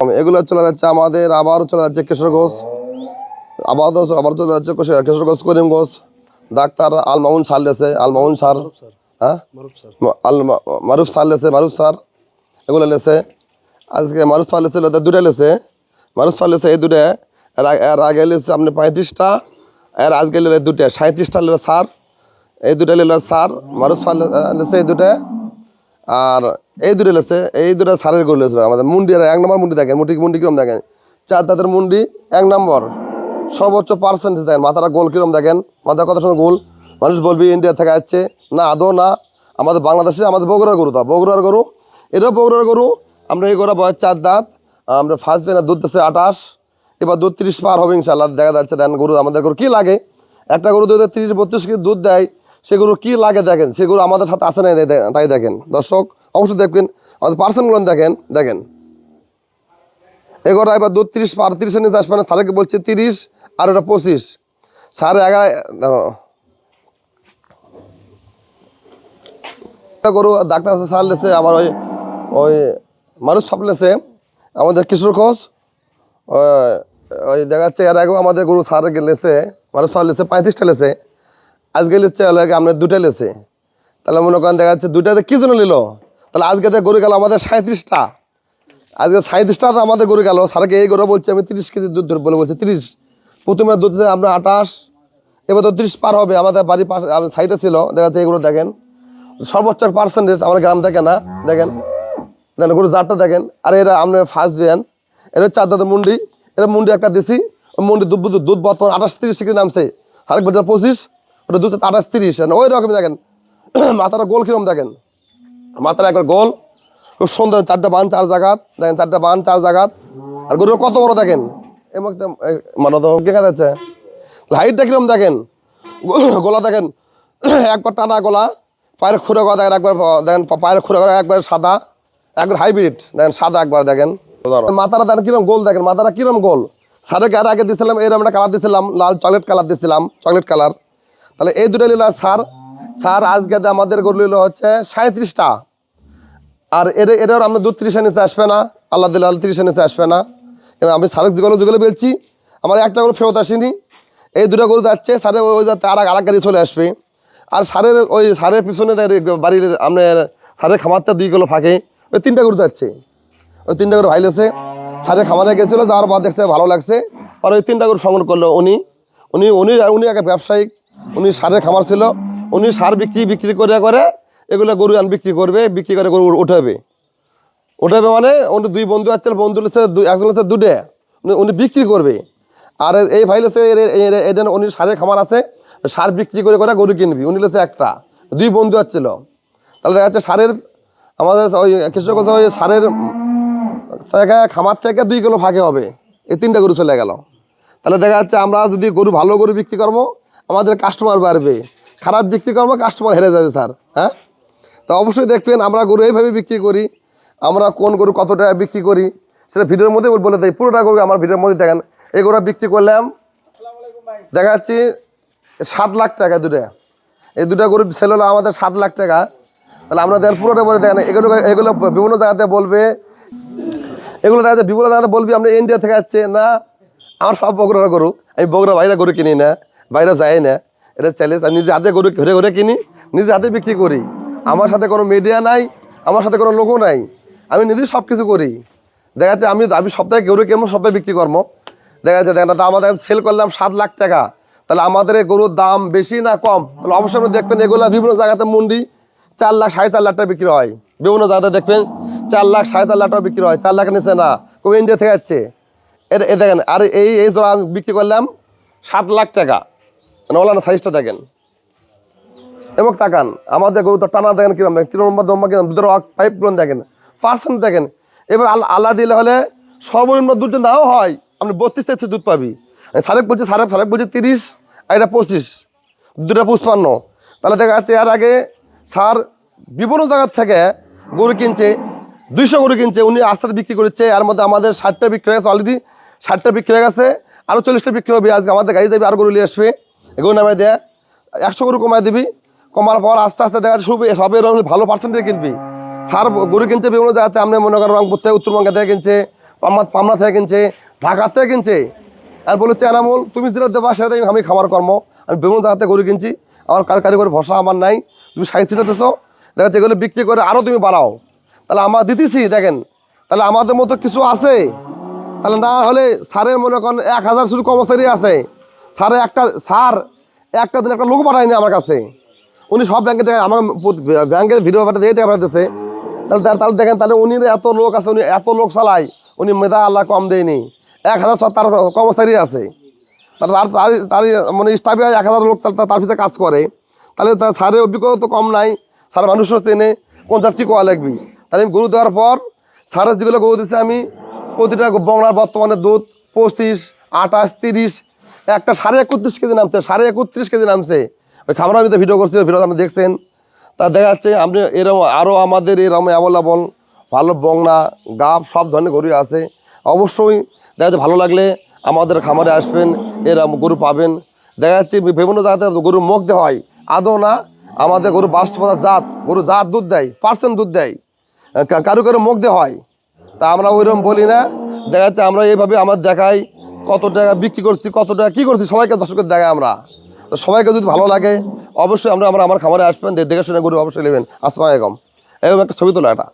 এগুলো চলে যাচ্ছে আমাদের আবারও চলে যাচ্ছে কেশর ঘোষ। আবারও আবার চলে যাচ্ছে কেশর- কেশর ঘোষ করিম ঘোষ। ডাক্তার আল মামুন সার লেছে আল মামুন সার হ্যাঁ? আল মারুফ সার লেছে মারুফ সার এগুলো লেছে। আজকে মারুফ সার লেছে দুটা লেছে। মারুফ সার লেছে এই দুটা এর আগে- লেছে আপনি পঁয়ত্রিশটা। এর আজকে লেলে দুটা সাঁত্রিশটা লেলে সার এই দুটা লেলে সার মারুফ সার লেছে এই দুটা আর এই দুটো লেছে, এই দুটো সারের গোল লেছিল। আমাদের মুন্ডি আর এক নম্বর মুন্ডি দেখেন মুন্ডি মুন্ডি কিরম দেখেন? চার দাঁতের মুন্ডি, এক নম্বর। সর্বোচ্চ পার্সেন্টেজ দেখেন, মাথাটা গোল কিরম দেখেন? মাথার কত সময় গোল? মানুষ বলবি ইন্ডিয়া থেকে আসছে। না, আদৌ না। আমাদের বাংলাদেশে আমাদের বগুড়ার গরু তা, বগুড়ার গরু। এটাও বগুড়ার গরু। আমরা এই গরু বয়স চার দাঁত। আমরা ফার্স্ট বেনা দুধ দিচ্ছে আঠাশ। এবার দুধ তিরিশ পার হবে ইনশাল্লাহ দেখা যাচ্ছে দেন গরু আমাদের গরু কী লাগে। একটা গরু দুধে তিরিশ, বত্রিশ কেজি দুধ দেয়, সে গরু কী লাগে দেখেন? সে গরু আমাদের সাথে আসে নাই তাই দেখেন। দর্শক অবশ্যই দেখবেন আমাদের পার্সেন্টগুলো দেখেন দেখেন। এগারো এবার দুধ তিরিশ পার তিরিশের নিচে আসবে না, স্যারকে বলছে তিরিশ, আর ওটা পঁচিশ। সাড়ে এগারো। গরু ডাক্তার আছে, স্যার লেছে, আবার ওই ওই মানুষ সব লেছে। আমাদের কিশোর ঘোষ ওই- ওই দেখা যাচ্ছে এর আগেও আমাদের গরু সার লেছে, মানুষ সব লেছে, পঁয়ত্রিশটা লেছে। আজকে কি আমরা দুটা লেছে। তাহলে মনে করেন দেখা যাচ্ছে দুটাতে কি জন্য নিল? তাহলে আজকে তো গরু গেল আমাদের সাঁত্রিশটা আজকে সাঁত্রিশটা তো আমাদের গরু গেল। সারকে এই গরু বলছে, আমি তিরিশ কেজি দুধ ধরে বলে বলছে, তিরিশ। প্রথমে দুধ আমরা আঠাশ, এবার তো তিরিশ পার হবে। আমাদের বাড়ির পাশে সাইডে ছিল, দেখা যাচ্ছে এগুলো দেখেন। সর্বোচ্চ পার্সেন্টেজ আমার গ্রাম থেকে না, দেখেন। দেখেন গরু জাতটা দেখেন। আর এরা আপনার ফার্স্ট ভ্যান এটা চার দাদা মুন্ডি। এটা মুন্ডি একটা দিছি মুন্ডি দুধ দুধ দুধ বর্তমান আঠাশ তিরিশ কেজি নামছে। আরেক বছর পঁচিশ, ওটা দুধ আঠাশ তিরিশ। ওই রকম দেখেন। মাথাটা গোল কিরম দেখেন। মাথাটা একবার গোল। খুব সুন্দর চারটা বান, চার জাগাত দেখেন, চারটা বান, চার জাগাত আর গরু কত বড় দেখেন? এই মুহূর্তে, এই মানে দেখা যাচ্ছে। হাইটটা কিরম দেখেন। গোলা দেখেন। একবার টানা গোলা, পায়ের খুঁড়ে করা দেখেন, একবার, দেখেন, পায়ের খুঁড়ে করা একবার সাদা, একবার হাইব্রিড দেখেন, সাদা একবার দেখেন। মাথাটা দেখেন কিরম গোল দেখেন মাথাটা কিরম গোল? সাড়ে গার আগে দিয়েছিলাম এরকম একটা কালার দিয়েছিলাম লাল চকলেট কালার দিয়েছিলাম চকলেট কালার তাহলে এই দুটো নিল সার সার আজকে আমাদের গরু নিল হচ্ছে সাঁত্রিশটা। আর এর এটার আমরা দু ত্রিশের নিচে আসবে না, আল্লাহ দিল্লাহ ত্রিশের নিচে আসবে না। কেন আমি সারেক যেগুলো যেগুলো বলছি, আমার একটা গরু ফেরত আসেনি। এই দুটো গরু যাচ্ছে সারে ওই যাতে আর আর গাড়ি চলে আসবে। আর সারের ওই সারের পিছনে বাড়ির আপনার সারের খামারটা দুই কিলো ফাঁকে, ওই তিনটা গরু যাচ্ছে। ওই তিনটা গরু ভাইলেছে সারের খামারে গেছিল, যাওয়ার পর দেখছে ভালো লাগছে। আর ওই তিনটা গরু সংগ্রহ করল উনি। উনি উনি উনি একটা ব্যবসায়িক, উনি সারের খামার ছিল। উনি সার বিক্রি বিক্রি করে করে এগুলো গরু আন বিক্রি করবে, বিক্রি করে গরু উঠাবে। উঠাবে মানে উনি দুই বন্ধু আছে, বন্ধু হচ্ছে একজন হচ্ছে দুটে উনি বিক্রি করবে। আর এই ভাই হচ্ছে এদের উনি সারের খামার আছে, সার বিক্রি করে করে গরু কিনবি। উনি হচ্ছে একটা, দুই বন্ধু আসছিল তাহলে দেখা যাচ্ছে সারের আমাদের ওই কৃষক কথা ওই সারের খামার থেকে দুই কিলো ফাঁকে হবে। এই তিনটা গরু চলে গেল। তাহলে দেখা যাচ্ছে আমরা যদি গরু ভালো গরু বিক্রি করব, আমাদের কাস্টমার বাড়বে। খারাপ বিক্রি করব কাস্টমার হেরে যাবে স্যার হ্যাঁ? তো অবশ্যই দেখবেন, আমরা গরু এইভাবে বিক্রি করি, আমরা কোন গরু কত টাকা বিক্রি করি, সেটা ভিডিওর মধ্যে বলে দেয় পুরোটা গরু আমার ভিডিওর মধ্যে দেখেন, এই গরু বিক্রি করলাম দেখা যাচ্ছে সাত লাখ টাকা দুটা এই দুটা গরু সেল হলো আমাদের সাত লাখ টাকা। তাহলে আমরা দেখেন, পুরোটা বলে দেখেন, এগুলো এগুলো বিভিন্ন জায়গাতে বলবে। এগুলো দেখা বিভিন্ন জায়গাতে বলবি, আমরা ইন্ডিয়া থেকে যাচ্ছে না, আমার সব বগুড়ার গরু। আমি বগুড়া বাইরে গরু কিনি না বাইরে যাই না। এটা চ্যালেঞ্জ আমি নিজে হাতে গরু, ঘুরে ঘুরে কিনি, নিজে হাতে বিক্রি করি। আমার সাথে কোনো মিডিয়া নাই, আমার সাথে কোনো লোকও নাই। আমি নিজেই সব কিছু করি। দেখা যাচ্ছে আমি আমি সপ্তাহে গরু কেমন সপ্তাহে বিক্রি করব? দেখা যাচ্ছে দেখেন আমাদের সেল করলাম সাত লাখ টাকা। তাহলে আমাদের গরুর দাম বেশি না কম? তাহলে অবশ্যই আপনি দেখবেন এগুলো বিভিন্ন জায়গাতে মন্ডি চার লাখ, সাড়ে চার লাখ টাকা বিক্রি হয়। বিভিন্ন জায়গাতে দেখবেন চার লাখ, সাড়ে চার লাখ টাকা বিক্রি হয়। চার লাখ নিচে না কেউ ইন্ডিয়া থেকে যাচ্ছে। এটা দেখেন, আর এই এই জোড়া বিক্রি করলাম সাত লাখ টাকা। মানে ওলানা সাইজটা দেখেন। এবং তাকান, আমাদের গরু তো টানা দেখেন কিরম কিরম নম্বর দম্বা কিরম, দুধের পাইপ কিরম দেখেন, পার্সেন্ট দেখেন। এবার আল্লাহ দিলে হলে সর্বনিম্ন দুধ নাও হয়, আপনি বত্রিশ তেত্রিশ দুধ পাবি। সারেক বলছে সারেক সারেক বলছে তিরিশ, আর এটা পঁচিশ দুটা পুষ্পান্ন তাহলে দেখা যাচ্ছে এর আগে সার বিভিন্ন জায়গার থেকে গরু কিনছে, দুইশো গরু কিনছে, উনি আস্তে বিক্রি করেছে, এর মধ্যে আমাদের ষাটটা বিক্রি হয়ে গেছে অলরেডি ষাটটা বিক্রি হয়ে গেছে আরও চল্লিশটা বিক্রি হবে আজকে, আমাদের গাড়ি যাবে, আর গরু নিয়ে আসবে, এগুলো নামাই দেয় একশো গরু কমায় দিবি কমার পর আস্তে আস্তে দেখা যাচ্ছে সব সবে ভালো পার্সেন্টেজ কিনবি। সার গরু কিনছে বিভিন্ন জায়গাতে, আপনি মনে করেন রংপুর থেকে উত্তরবঙ্গে থেকে কিনছে আমার পামনা থেকে কিনছে ঢাকা থেকে কিনছে। আর বলেছে এনামুল, তুমি যেটা দেবা সেটা আমি খাবার কর্ম। আমি বিভিন্ন জায়গাতে গরু কিনছি, আমার কার কারিগরি ভরসা আমার নাই। তুমি সাহিত্যটা দেছো দেখা যাচ্ছে এগুলো বিক্রি করে আরও তুমি বাড়াও। তাহলে আমার দিতেছি, দেখেন। তাহলে আমাদের মতো কিছু আছে? তাহলে না হলে স্যারের মনে করেন এক হাজার শুধু কর্মচারী আছে। স্যারে একটা সার একটা দিন একটা লোক পাঠায়নি আমার কাছে। উনি সব ব্যাংকে আমার ব্যাংকের ভিডিও পাঠাতে দিয়ে টাকা তাহলে তাহলে- দেখেন, তাহলে উনি এত লোক আছে, উনি এত লোক চালায়, উনি মেধা আল্লাহ কম দেয়নি। এক হাজার তার কর্মচারী আছে। তার তার তার মানে স্টাফে এক হাজার লোক তার পিছনে কাজ করে। তাহলে তার স্যারের অভিজ্ঞতা তো কম নাই, স্যার মানুষও চেনে, কোন কী কোয়া লাগবি। তাহলে আমি গরু দেওয়ার পর, স্যারের যেগুলো গরু দিচ্ছে আমি, প্রতিটা বংলার বর্তমানে দুধ পঁচিশ, আঠাশ, তিরিশ, একটা সাড়ে একত্রিশ কেজি নামছে, সাড়ে একত্রিশ কেজি নামছে। ওই খামার আমি তো ভিডিও করছি ভিডিও আপনি দেখছেন। তা দেখা যাচ্ছে আপনি এরকম আরও আমাদের এরকম অ্যাভেলেবল ভালো বংনা গাব সব ধরনের গরু আছে। অবশ্যই দেখা যাচ্ছে ভালো লাগলে আমাদের খামারে আসবেন এরকম গরু পাবেন। দেখা যাচ্ছে বিভিন্ন জায়গাতে গরু মুখ দেওয়া হয়। আদৌ না, আমাদের গরু বাস্তবতা জাত, গরু জাত দুধ দেয় পার্সেন্ট দুধ দেয়। কারও কারও মুখ দেওয়া হয়। তা আমরা ওইরকম বলি না। দেখা যাচ্ছে আমরা এইভাবে আমার দেখাই কত টাকা বিক্রি করছি, কত টাকা কী করছি, সবাইকে দর্শকের দেখাই আমরা। তো সবাইকে যদি ভালো লাগে, অবশ্যই আমরা আমরা আমার খামারে আসবেন দেখে শুনে গরু অবশ্যই নেবেন। আসসালামাইকুম এরকম একটা ছবি তোলা এটা।